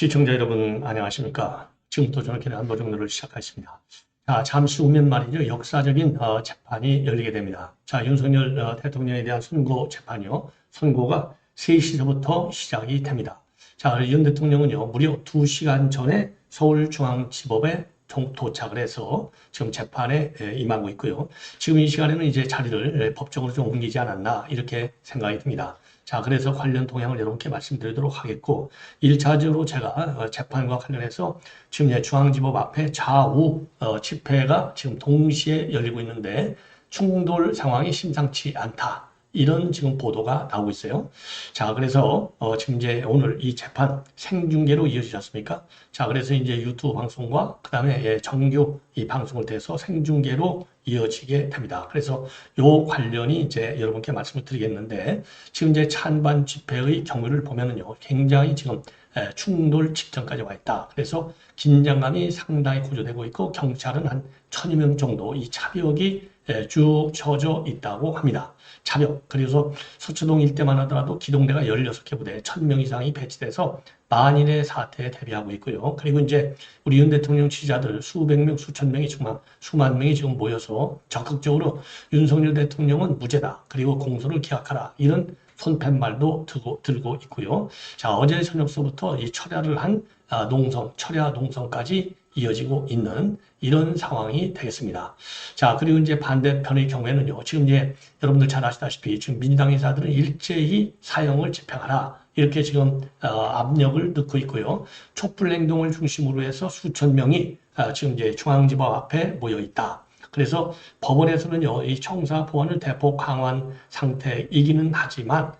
시청자 여러분 안녕하십니까? 지금부터 저는 기대 한보 정도를 시작하겠습니다. 자, 잠시 후면 말이죠. 역사적인 어, 재판이 열리게 됩니다. 자, 윤석열 어, 대통령에 대한 선고 재판이요. 선고가 3시부터 시작이 됩니다. 자, 윤 대통령은요, 무려 2시간 전에 서울중앙지법에 동- 도착을 해서 지금 재판에 에, 임하고 있고요. 지금 이 시간에는 이제 자리를 에, 법정으로 좀 옮기지 않았나 이렇게 생각이 듭니다. 자, 그래서 관련 동향을 여러분께 말씀드리도록 하겠고, 1차적으로 제가 어, 재판과 관련해서 지금 이제 중앙지법 앞에 좌우 어, 집회가 지금 동시에 열리고 있는데 충돌 상황이 심상치 않다. 이런 지금 보도가 나오고 있어요. 자, 그래서 어, 지금 이제 오늘 이 재판 생중계로 이어지지 않습니까? 자, 그래서 이제 유튜브 방송과 그 다음에 예, 정규 이 방송을 통해서 생중계로 이어지게 됩니다. 그래서 요 관련이 이제 여러분께 말씀을 드리겠는데 지금 이제 찬반 집회의 경우를 보면은요, 굉장히 지금 에, 충돌 직전까지 와 있다. 그래서 긴장감이 상당히 고조되고 있고 경찰은 한 천여 명 정도 이 차벽이 에, 쭉 쳐져 있다고 합니다. 차벽. 그래서 서초동 일대만 하더라도 기동대가 16개 부대 1000명 이상이 배치돼서 만일의 사태에 대비하고 있고요. 그리고 이제 우리 윤 대통령 지지자들 수백 명, 수천 명이 정말 수만 명이 지금 모여서 적극적으로 윤석열 대통령은 무죄다. 그리고 공소를 기각하라. 이런 손팻말도 들고, 들고 있고요. 자, 어제 저녁서부터 이 철야를 한 아, 농성, 철야 농성까지 이어지고 있는 이런 상황이 되겠습니다. 자, 그리고 이제 반대편의 경우에는요. 지금 이제 여러분들 잘 아시다시피 지금 민주당 인사들은 일제히 사형을 집행하라. 이렇게 지금 어, 압력을 넣고 있고요. 촛불 행동을 중심으로 해서 수천 명이 아, 지금 이제 중앙지법 앞에 모여 있다. 그래서 법원에서는요, 이 청사 보안을 대폭 강화한 상태이기는 하지만 에,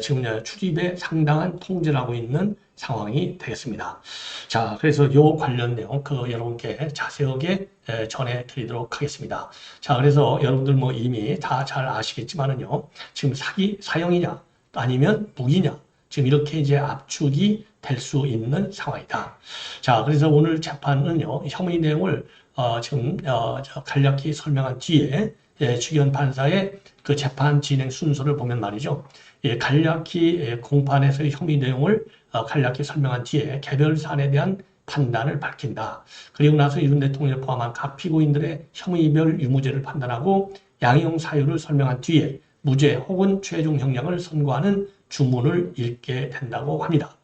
지금 출입에 상당한 통제를 하고 있는 상황이 되겠습니다. 자, 그래서 요 관련 내용 그 여러분께 자세하게 에, 전해 드리도록 하겠습니다. 자, 그래서 여러분들 뭐 이미 다 잘 아시겠지만은요, 지금 사기 사형이냐 아니면 무기냐 지금 이렇게 이제 압축이 될 수 있는 상황이다. 자, 그래서 오늘 재판은요, 혐의 내용을 어, 지금 어, 저 간략히 설명한 뒤에 예, 주기현 판사의 그 재판 진행 순서를 보면 말이죠. 예, 간략히 예, 공판에서의 혐의 내용을 어, 간략히 설명한 뒤에 개별 사안에 대한 판단을 밝힌다. 그리고 나서 윤 대통령을 포함한 각 피고인들의 혐의별 유무죄를 판단하고 양형 사유를 설명한 뒤에 무죄 혹은 최종 형량을 선고하는 주문을 읽게 된다고 합니다.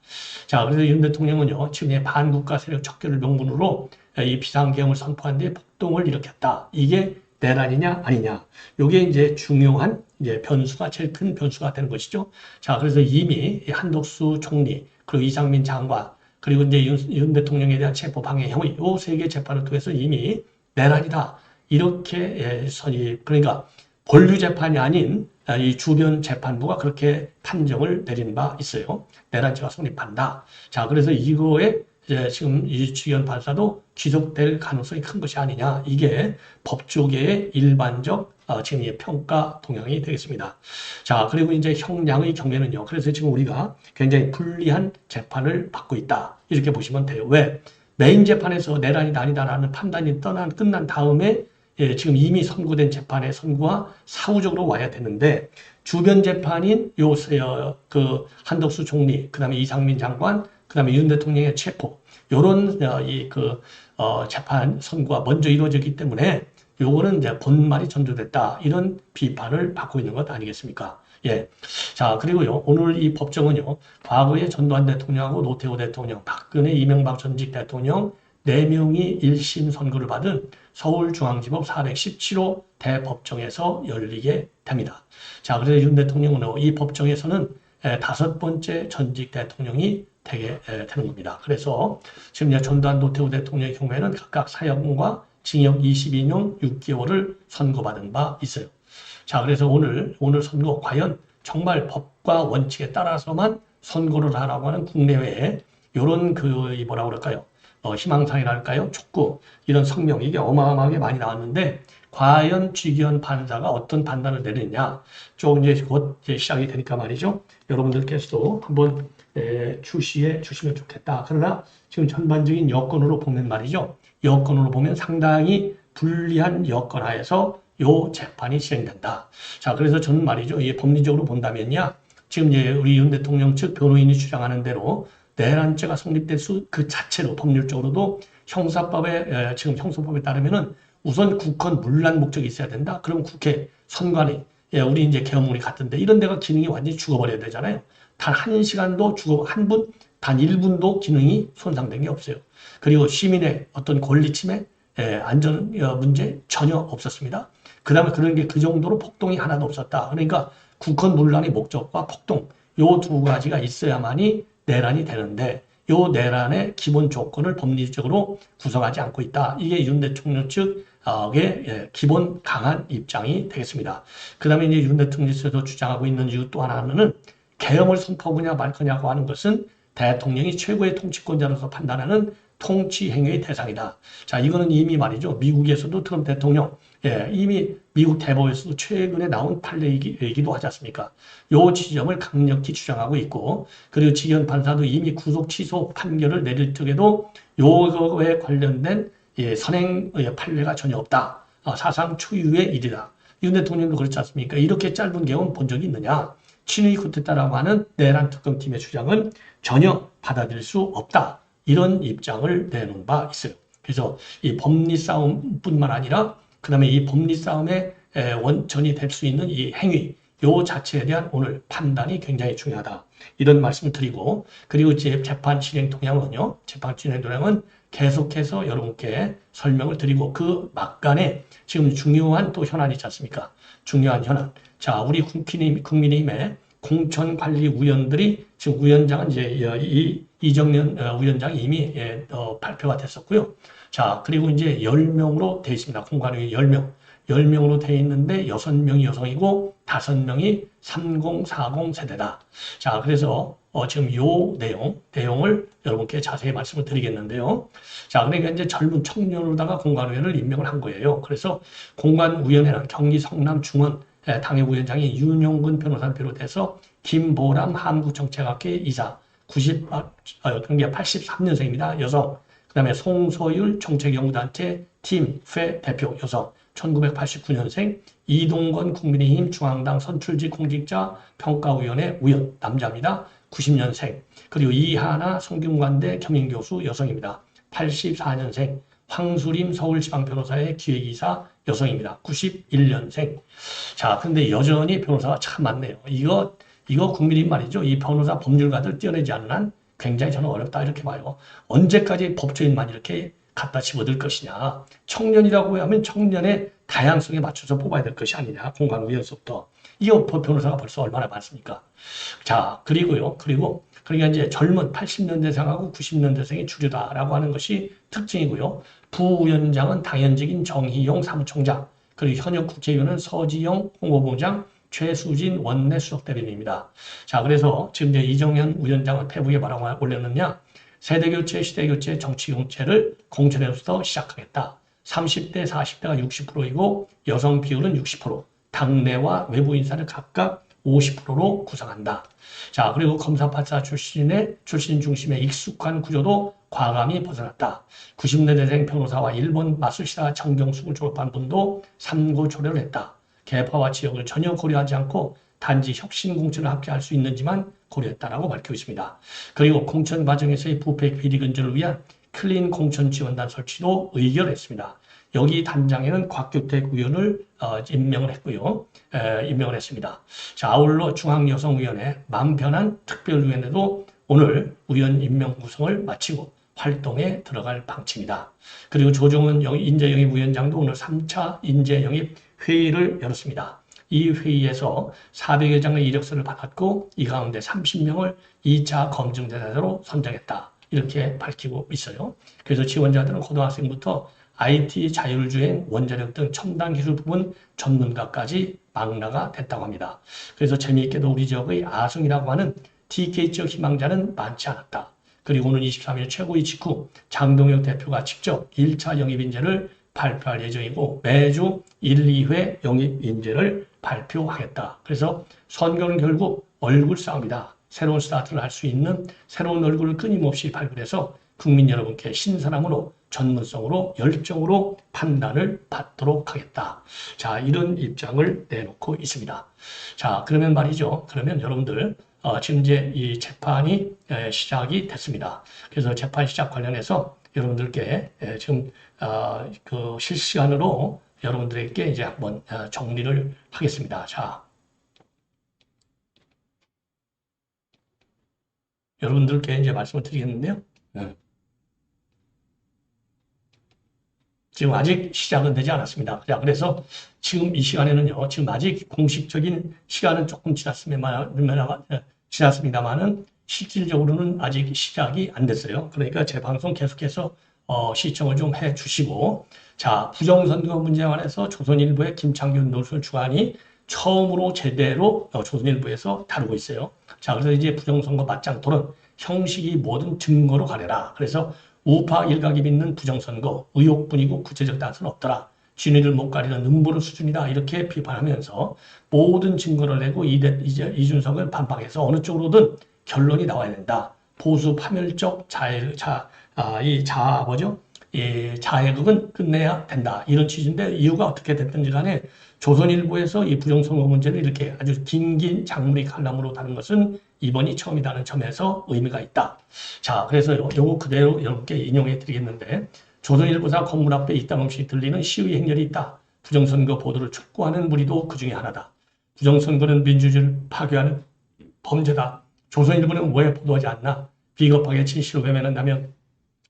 자, 그래서 윤 대통령은요, 이 반국가 세력 척결을 명분으로 이 비상계엄을 선포한 뒤에 폭동을 일으켰다. 이게 내란이냐 아니냐. 요게 이제 중요한 이제 변수가 제일 큰 변수가 되는 것이죠. 자, 그래서 이미 이 한덕수 총리 그리고 이상민 장관 그리고 이제 윤, 윤 대통령에 대한 체포 방해 혐의 요 세 개 재판을 통해서 이미 내란이다. 이렇게 예, 선이 그러니까 본류 재판이 아닌 아, 이 주변 재판부가 그렇게 판정을 내린 바 있어요. 내란죄가 성립한다. 자, 그래서 이거에 이제 지금 이 주연 판사도 기소될 가능성이 큰 것이 아니냐. 이게 법조계의 일반적 어, 지금 이 평가 동향이 되겠습니다. 자, 그리고 이제 형량의 경우에는요. 그래서 지금 우리가 굉장히 불리한 재판을 받고 있다. 이렇게 보시면 돼요. 왜? 메인 재판에서 내란이다 아니다라는 판단이 떠난 끝난 다음에 예, 지금 이미 선고된 재판의 선고가 사후적으로 와야 되는데 주변 재판인 요 어, 그 한덕수 총리, 그 다음에 이상민 장관, 그 다음에 윤 대통령의 체포 요런 어, 이그 어, 재판 선고가 먼저 이루어졌기 때문에 요거는 이제 본말이 전조됐다 이런 비판을 받고 있는 것 아니겠습니까? 예. 자, 그리고요, 오늘 이 법정은요, 과거에 전두환 대통령하고 노태우 대통령, 박근혜, 이명박 전직 대통령 4명이 1심 선고를 받은 서울중앙지법 417호 대법정에서 열리게 됩니다. 자, 그래서 윤 대통령은 이 법정에서는 에, 다섯 번째 전직 대통령이 되게 에, 되는 겁니다. 그래서 지금 이제 전두환 노태우 대통령의 경우에는 각각 사형과 징역 22년 6개월을 선고받은 바 있어요. 자, 그래서 오늘, 오늘 선고, 과연 정말 법과 원칙에 따라서만 선고를 하라고 하는 국내외에 이런 그, 이 뭐라 그럴까요? 어, 희망사항이랄까요? 촉구, 이런 성명, 이게 어마어마하게 많이 나왔는데, 과연 주기현 판사가 어떤 판단을 내리느냐, 좀 이제 곧 이제 시작이 되니까 말이죠. 여러분들께서도 한번 에, 출시해 주시면 좋겠다. 그러나 지금 전반적인 여건으로 보면 말이죠. 여건으로 보면 상당히 불리한 여건 하에서 요 재판이 시행된다. 자, 그래서 저는 말이죠. 이 법리적으로 본다면요. 지금 이제 우리 윤 대통령 측 변호인이 주장하는 대로 내란죄가 성립될 수 그 자체로 법률적으로도 형사법에 에, 지금 형사법에 따르면은 우선 국헌 문란 목적이 있어야 된다. 그럼 국회 선관위 예, 우리 이제 계엄문이 같은데 이런 데가 기능이 완전히 죽어버려야 되잖아요. 단 한 시간도 죽어 한 분, 단 1분도 기능이 손상된 게 없어요. 그리고 시민의 어떤 권리 침해, 예, 안전 어, 문제 전혀 없었습니다. 그 다음에 그런 게 그 정도로 폭동이 하나도 없었다. 그러니까 국헌 문란의 목적과 폭동 요 두 가지가 있어야만이 내란이 되는데 요 내란의 기본 조건을 법리적으로 구성하지 않고 있다. 이게 윤 대통령 측의 예, 기본 강한 입장이 되겠습니다. 그 다음에 이제 윤 대통령께서 주장하고 있는 이유 또 하나는 계엄을 선포하냐 말 거냐고 하는 것은 대통령이 최고의 통치권자로서 판단하는 통치 행위의 대상이다. 자, 이거는 이미 말이죠. 미국에서도 트럼프 대통령, 예, 이미 미국 대법에서도 최근에 나온 판례이기도 하지 않습니까? 요 지점을 강력히 주장하고 있고, 그리고 지현 판사도 이미 구속 취소 판결을 내릴 적에도 요거에 관련된 예, 선행 예, 판례가 전혀 없다. 아, 사상 초유의 일이다. 윤 대통령도 그렇지 않습니까? 이렇게 짧은 경험 본 적이 있느냐? 친위 쿠데타라고 하는 내란 특검팀의 주장은 전혀 받아들일 수 없다. 이런 입장을 내놓은 바 있어요. 그래서 이 법리 싸움뿐만 아니라 그 다음에 이 법리 싸움의 원천이 될 수 있는 이 행위 요 자체에 대한 오늘 판단이 굉장히 중요하다. 이런 말씀을 드리고 그리고 이제 재판 진행 동향은요. 재판 진행 동향은 계속해서 여러분께 설명을 드리고 그 막간에 지금 중요한 또 현안이 있지 않습니까? 중요한 현안. 자, 우리 국민의힘, 국민의힘의 공천관리 위원들이 지금 위원장은 이제 이 이정년 어, 위원장이 이미 예, 어, 발표가 됐었고요. 자, 그리고 이제 10명으로 돼 있습니다. 공관위 10명. 10명으로 돼 있는데 6명이 여성이고 5명이 3040 세대다. 자, 그래서 어, 지금 요 내용, 내용을 여러분께 자세히 말씀을 드리겠는데요. 자, 그러니까 이제 젊은 청년으로다가 공관위원을 임명을 한 거예요. 그래서 공관위원회는 경기 성남 중원 예, 당협 위원장이 윤용근 변호사를 비롯해서 김보람 한국정책학회 이사 90, 아, 그게 83년생입니다. 여성. 그 다음에 송소율 정책연구단체 팀 회 대표 여성. 1989년생 이동건 국민의힘 중앙당 선출직 공직자 평가위원회 위원 남자입니다. 90년생 그리고 이하나 성균관대 겸임교수 여성입니다. 84년생 황수림 서울지방변호사의 기획이사 여성입니다. 91년생. 자, 근데 여전히 변호사가 참 많네요. 이거, 이거 국민인 말이죠. 이 변호사 법률가들 떼어내지 않는 한 굉장히 저는 어렵다 이렇게 봐요. 언제까지 법조인만 이렇게 갖다 집어들 것이냐. 청년이라고 하면 청년의 다양성에 맞춰서 뽑아야 될 것이 아니냐. 공간위원서부터. 이 변호사가 벌써 얼마나 많습니까? 자, 그리고요. 그리고 그러니까 이제 젊은 80년대생하고 90년대생이 주류다라고 하는 것이 특징이고요. 부위원장은 당연직인 정희용 사무총장, 그리고 현역 국회의원은 서지영 홍보부장, 최수진 원내 수석 대변인입니다. 자, 그래서 지금 이제 이정현 위원장은 페북에 뭐라고 올렸느냐? 세대교체, 시대교체, 정치경체를 공천에서 시작하겠다. 30대, 40대가 60%이고 여성 비율은 60%, 당내와 외부 인사를 각각 50%로 구성한다. 자, 그리고 검사판사 출신의 출신 중심의 익숙한 구조도 과감히 벗어났다. 90년대생 변호사와 일본 마술시다 정경숙을 졸업한 분도 삼고 초려를 했다. 개파와 지역을 전혀 고려하지 않고 단지 혁신 공천을 함께 할 수 있는지만 고려했다라고 밝히고 있습니다. 그리고 공천 과정에서의 부패 비리 근절을 위한 클린 공천 지원단 설치도 의결했습니다. 여기 단장에는 곽규택 의원을 어, 임명을 했고요. 에, 임명을 했습니다. 자, 아울러 중앙여성위원회 맘 편한 특별위원회도 오늘 의원 임명 구성을 마치고 활동에 들어갈 방침이다. 그리고 조정은 인재영입 위원장도 오늘 3차 인재영입 회의를 열었습니다. 이 회의에서 400여 장의 이력서를 받았고 이 가운데 30명을 2차 검증 대상자로 선정했다. 이렇게 밝히고 있어요. 그래서 지원자들은 고등학생부터 IT 자율주행, 원자력 등 첨단 기술 부분 전문가까지 망라가 됐다고 합니다. 그래서 재미있게도 우리 지역의 아성이라고 하는 TK 지역 희망자는 많지 않았다. 그리고 오는 23일 최고위 직후 장동혁 대표가 직접 1차 영입 인재를 발표할 예정이고 매주 1, 2회 영입 인재를 발표하겠다. 그래서 선거는 결국 얼굴 싸움이다. 새로운 스타트를 할 수 있는 새로운 얼굴을 끊임없이 발굴해서 국민 여러분께 신선함으로 전문성으로 열정으로 판단을 받도록 하겠다. 자, 이런 입장을 내놓고 있습니다. 자, 그러면 말이죠. 그러면 여러분들 어, 지금 이제 이 재판이 에, 시작이 됐습니다. 그래서 재판 시작 관련해서 여러분들께 에, 지금 어, 그 실시간으로 여러분들에게 이제 한번 어, 정리를 하겠습니다. 자, 여러분들께 이제 말씀을 드리겠는데요. 네. 지금 아직 시작은 되지 않았습니다. 자, 그래서 지금 이 시간에는요, 지금 아직 공식적인 시간은 조금 지났습니다만, 지났습니다만은 실질적으로는 아직 시작이 안 됐어요. 그러니까 제 방송 계속해서 어, 시청을 좀 해 주시고, 자, 부정선거 문제에 관해서 조선일보의 김창균 노선 주관이 처음으로 제대로 어, 조선일보에서 다루고 있어요. 자, 그래서 이제 부정선거 맞짱 토론 형식이 모든 증거로 가려라. 그래서 우파 일각이 믿는 부정선거 의혹뿐이고 구체적 단서는 없더라. 진위를 못 가리는 음모론 수준이다. 이렇게 비판하면서 모든 증거를 내고 이대, 이제 이준석을 반박해서 어느 쪽으로든 결론이 나와야 된다. 보수 파멸적 자해, 자, 아, 이 자, 뭐죠? 이 자해극은 끝내야 된다. 이런 취지인데 이유가 어떻게 됐든지 간에 조선일보에서 이 부정선거 문제를 이렇게 아주 긴긴 장무리 칼럼으로 다룬 것은 이번이 처음이라는 점에서 의미가 있다. 자, 그래서 요, 거 그대로 여러분께 인용해 드리겠는데 조선일보사 건물 앞에 이따금씩 들리는 시위 행렬이 있다. 부정선거 보도를 촉구하는 무리도 그 중에 하나다. 부정선거는 민주주의를 파괴하는 범죄다. 조선일보는 왜 보도하지 않나? 비겁하게 진실을 외면한다면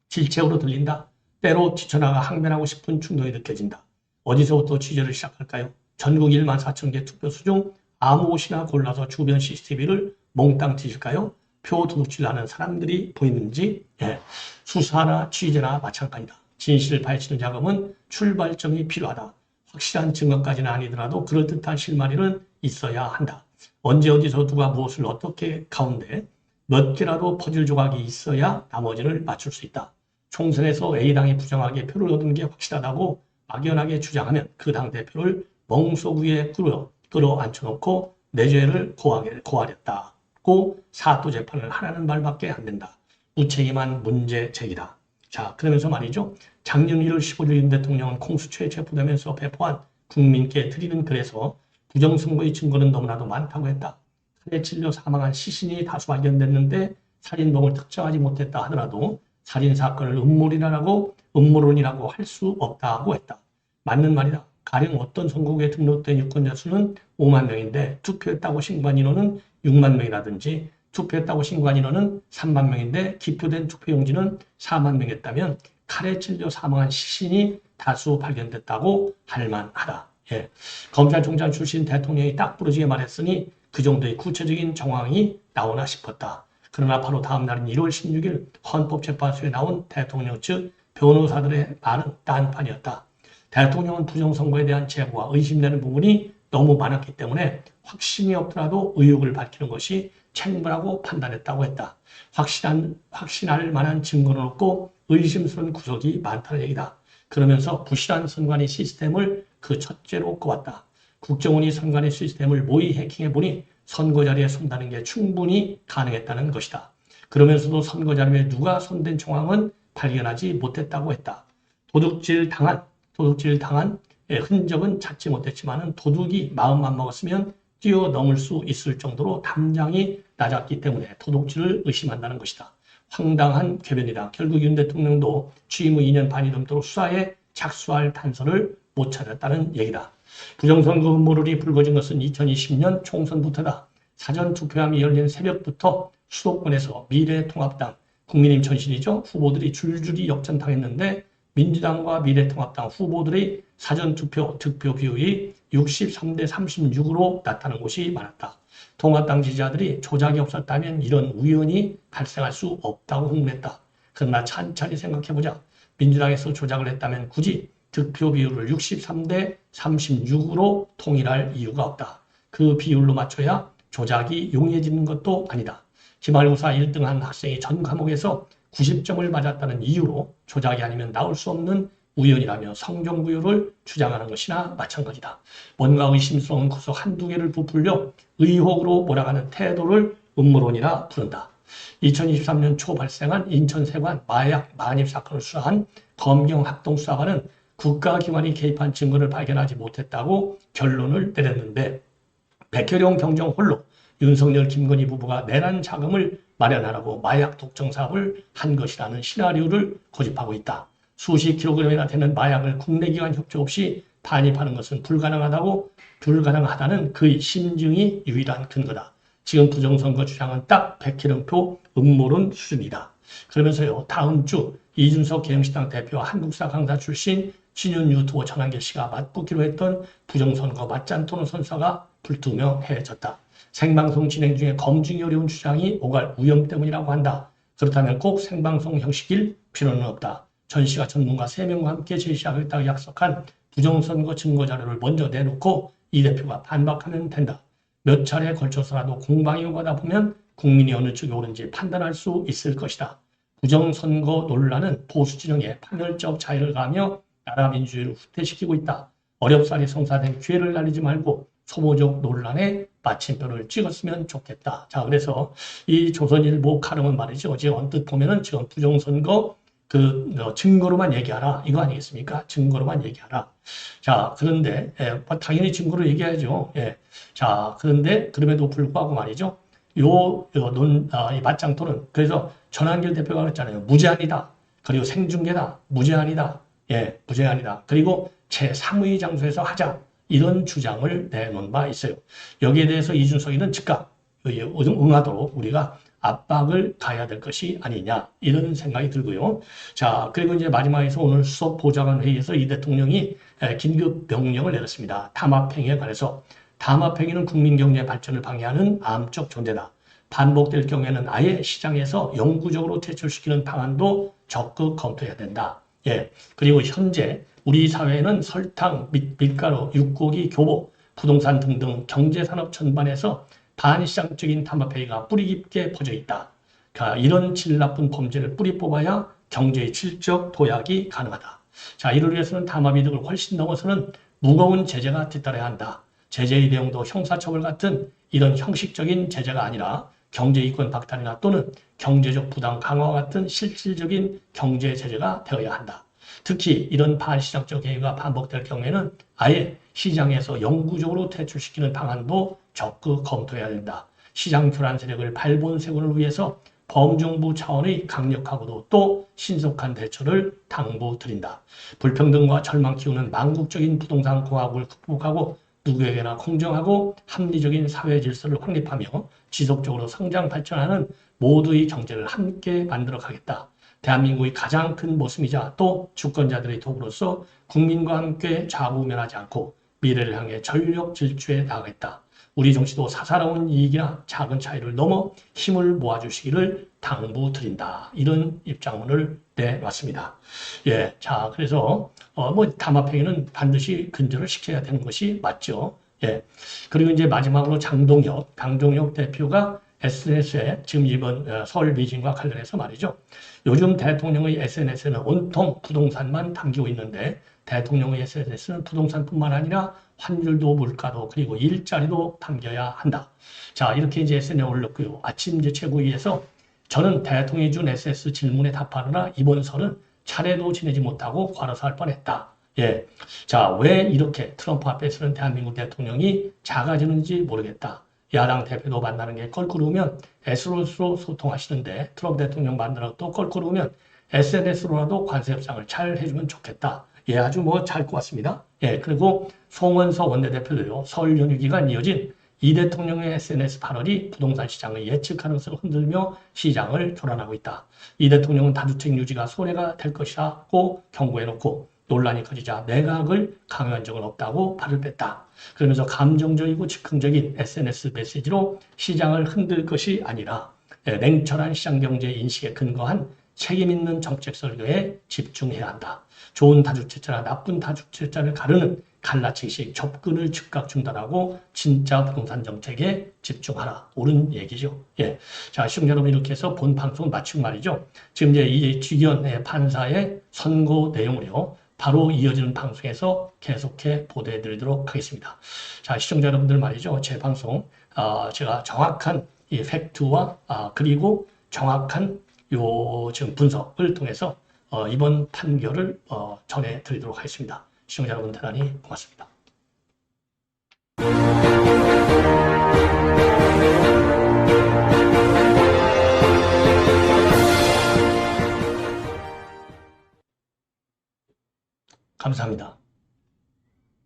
질책으로 들린다. 때로 지쳐나가 항변하고 싶은 충동이 느껴진다. 어디서부터 취재를 시작할까요? 전국 1만 4천 개 투표수 중 아무 곳이나 골라서 주변 CCTV를 몽땅 뒤질까요? 표 도둑질하는 사람들이 보이는지 예. 수사나 취재나 마찬가지다. 진실을 밝히는 작업은 출발점이 필요하다. 확실한 증거까지는 아니더라도 그럴듯한 실마리는 있어야 한다. 언제 어디서 누가 무엇을 어떻게 가운데 몇 개라도 퍼즐 조각이 있어야 나머지를 맞출 수 있다. 총선에서 A당이 부정하게 표를 얻은 게 확실하다고 막연하게 주장하면 그 당 대표를 멍석 위에 끌어, 끌어앉혀놓고 내 죄를 고하게, 고하렸다고 사또 재판을 하라는 말밖에 안 된다. 무책임한 문제 제기다. 자, 그러면서 말이죠. 작년 1월 15일 윤 대통령은 공수처에 체포되면서 배포한 국민께 드리는 글에서 부정선거의 증거는 너무나도 많다고 했다. 칼에 찔려 사망한 시신이 다수 발견됐는데 살인범을 특정하지 못했다 하더라도 살인사건을 음모론이라고, 음모론이라고 할 수 없다고 했다. 맞는 말이다. 가령 어떤 선거구에 등록된 유권자 수는 5만 명인데 투표했다고 신고한 인원은 6만 명이라든지 투표했다고 신고한 인원은 3만 명인데 기표된 투표용지는 4만 명이었다면 칼에 찔려 사망한 시신이 다수 발견됐다고 할 만하다. 예. 검찰총장 출신 대통령이 딱 부러지게 말했으니 그 정도의 구체적인 정황이 나오나 싶었다. 그러나 바로 다음 날인 1월 16일 헌법재판소에 나온 대통령 측 변호사들의 말은 딴판이었다. 대통령은 부정선거에 대한 제보와 의심되는 부분이 너무 많았기 때문에 확신이 없더라도 의혹을 밝히는 것이 책무라고 판단했다고 했다. 확실한, 확신할 만한 증거는 없고 의심스러운 구석이 많다는 얘기다. 그러면서 부실한 선관위 시스템을 그 첫째로 꼽았다. 국정원이 선관위 시스템을 모의 해킹해 보니 선거 자리에 손다는 게 충분히 가능했다는 것이다. 그러면서도 선거 자리에 누가 손댄 정황은 발견하지 못했다고 했다. 도둑질 당한 도둑질 당한 예, 흔적은 찾지 못했지만 도둑이 마음만 먹었으면 뛰어넘을 수 있을 정도로 담장이 낮았기 때문에 도둑질을 의심한다는 것이다. 황당한 궤변이다. 결국 윤 대통령도 취임 후 2년 반이 넘도록 수사에 착수할 단서를 못 찾았다는 얘기다. 부정선거 음모론이 불거진 것은 2020년 총선부터다. 사전투표함이 열린 새벽부터 수도권에서 미래통합당, 국민의힘 전신이죠. 후보들이 줄줄이 역전당했는데 민주당과 미래통합당 후보들의 사전투표 득표 비율이 63대 36으로 나타난 곳이 많았다. 통합당 지지자들이 조작이 없었다면 이런 우연이 발생할 수 없다고 흥분했다. 그러나 찬찬히 생각해보자. 민주당에서 조작을 했다면 굳이 득표 비율을 63대 36으로 통일할 이유가 없다. 그 비율로 맞춰야 조작이 용이해지는 것도 아니다. 기말고사 1등한 학생이 전 과목에서 90점을 맞았다는 이유로 조작이 아니면 나올 수 없는 우연이라며 성경부유를 주장하는 것이나 마찬가지다. 뭔가 의심스러운 구석 한두 개를 부풀려 의혹으로 몰아가는 태도를 음모론이라 부른다. 2023년 초 발생한 인천세관 마약 만입 사건을 수사한 검경합동수사관은 국가기관이 개입한 증거를 발견하지 못했다고 결론을 내렸는데 백혈용 경정 홀로 윤석열, 김건희 부부가 내란 자금을 마련하라고 마약 독점 사업을 한 것이라는 시나리오를 고집하고 있다. 수십 킬로그램이나 되는 마약을 국내 기관 협조 없이 반입하는 것은 불가능하다고 불가능하다는 그의 심증이 유일한 근거다. 지금 부정선거 주장은 딱 백희령표 음모론 수준이다. 그러면서요 다음 주 이준석 개혁신당 대표와 한국사 강사 출신 신윤 유튜버 전한길 씨가 맞붙기로 했던 부정선거 맞짱 토론 선서가 불투명해졌다. 생방송 진행 중에 검증이 어려운 주장이 오갈 위험 때문이라고 한다. 그렇다면 꼭 생방송 형식일 필요는 없다. 전 씨가 전문가 3명과 함께 제시하겠다고 약속한 부정선거 증거 자료를 먼저 내놓고 이 대표가 반박하면 된다. 몇 차례에 걸쳐서라도 공방이 오가다 보면 국민이 어느 쪽이 옳은지 판단할 수 있을 것이다. 부정선거 논란은 보수 진영에 파멸적 자유를 가하며 나라 민주주의를 후퇴시키고 있다. 어렵사리 성사된 기회를 날리지 말고 소모적 논란에 마침표를 찍었으면 좋겠다. 자, 그래서 이 조선일보 카름은 말이죠. 어제 언뜻 보면은 지금 부정선거 그 어, 증거로만 얘기하라 이거 아니겠습니까? 증거로만 얘기하라. 자, 그런데 예, 뭐 당연히 증거로 얘기해야죠. 예. 자, 그런데 그럼에도 불구하고 말이죠. 요, 요 논, 아, 이 맞짱 토론. 그래서 전한길 대표가 그랬잖아요. 무제한이다. 그리고 생중계다. 무제한이다. 예, 무제한이다. 그리고 제3의 장소에서 하자. 이런 주장을 내놓은 바 있어요. 여기에 대해서 이준석이는 즉각 응하도록 우리가 압박을 가야 될 것이 아니냐 이런 생각이 들고요. 자 그리고 이제 마지막에서 오늘 수석 보좌관 회의에서 이 대통령이 긴급 명령을 내렸습니다. 담합행위에 관해서 담합행위는 국민 경제 발전을 방해하는 암적 존재다. 반복될 경우에는 아예 시장에서 영구적으로 퇴출시키는 방안도 적극 검토해야 된다. 예. 그리고 현재 우리 사회는 설탕, 밀가루, 육고기, 교복, 부동산 등등 경제산업 전반에서 반시장적인 담합회의가 뿌리 깊게 퍼져 있다. 그러니까 이런 질 나쁜 범죄를 뿌리 뽑아야 경제의 질적 도약이 가능하다. 자, 이를 위해서는 담합 이득을 훨씬 넘어서는 무거운 제재가 뒤따라야 한다. 제재의 내용도 형사처벌 같은 이런 형식적인 제재가 아니라 경제 이권 박탈이나 또는 경제적 부당 강화 같은 실질적인 경제 제재가 되어야 한다. 특히 이런 반시장적 행위가 반복될 경우에는 아예 시장에서 영구적으로 퇴출시키는 방안도 적극 검토해야 된다. 시장 교란 세력을 발본색원을 위해서 범정부 차원의 강력하고도 또 신속한 대처를 당부드린다. 불평등과 절망 키우는 망국적인 부동산 공화국을 극복하고 누구에게나 공정하고 합리적인 사회 질서를 확립하며 지속적으로 성장 발전하는 모두의 경제를 함께 만들어 가겠다. 대한민국의 가장 큰 모습이자 또 주권자들의 도구로서 국민과 함께 좌우면하지 않고 미래를 향해 전력 질주해 나가겠다. 우리 정치도 사사로운 이익이나 작은 차이를 넘어 힘을 모아주시기를 당부드린다. 이런 입장문을 내놨습니다. 예, 자, 그래서 어, 뭐 담합행위는 반드시 근절을 시켜야 되는 것이 맞죠. 예, 그리고 이제 마지막으로 장동혁, 장동혁 대표가 SNS에 지금 이번 어, 서울 미진과 관련해서 말이죠. 요즘 대통령의 SNS는 온통 부동산만 담기고 있는데 대통령의 SNS는 부동산뿐만 아니라 환율도 물가도 그리고 일자리도 담겨야 한다. 자 이렇게 이제 SNS에 올렸고요. 아침 이제 최고위에서 저는 대통령이 준 SS 질문에 답하느라 이번 설은 차례도 지내지 못하고 과로사 할 뻔했다. 예. 자, 왜 이렇게 트럼프 앞에 서는 대한민국 대통령이 작아지는지 모르겠다. 야당 대표도 만나는 게 껄끄러우면 SNS로 소통하시는데 트럼프 대통령 만나러 또 껄끄러우면 SNS로라도 관세 협상을 잘 해주면 좋겠다. 예, 아주 뭐 잘 것 같습니다. 예, 그리고 송원서 원내대표도요, 설 연휴 기간 이어진 이 대통령의 SNS 발언이 부동산 시장의 예측 가능성을 흔들며 시장을 교란하고 있다. 이 대통령은 다주택 유지가 손해가 될 것이라고 경고해놓고 논란이 커지자 내각을 강요한 적은 없다고 발을 뺐다. 그러면서 감정적이고 즉흥적인 SNS 메시지로 시장을 흔들 것이 아니라 예, 냉철한 시장 경제 인식에 근거한 책임 있는 정책 설계에 집중해야 한다. 좋은 다주택자나 나쁜 다주택자를 가르는 갈라치기식 접근을 즉각 중단하고 진짜 부동산 정책에 집중하라. 옳은 얘기죠. 예. 자, 시청자 여러분 이렇게 해서 본 방송 마치고 말이죠. 지금 이제 이 지견 판사의 선고 내용을요. 바로 이어지는 방송에서 계속해 보도해 드리도록 하겠습니다. 자, 시청자 여러분들 말이죠. 제 방송, 어, 제가 정확한 이 팩트와, 아, 그리고 정확한 요 지금 분석을 통해서 어, 이번 판결을 어, 전해 드리도록 하겠습니다. 시청자 여러분 대단히 고맙습니다. 감사합니다.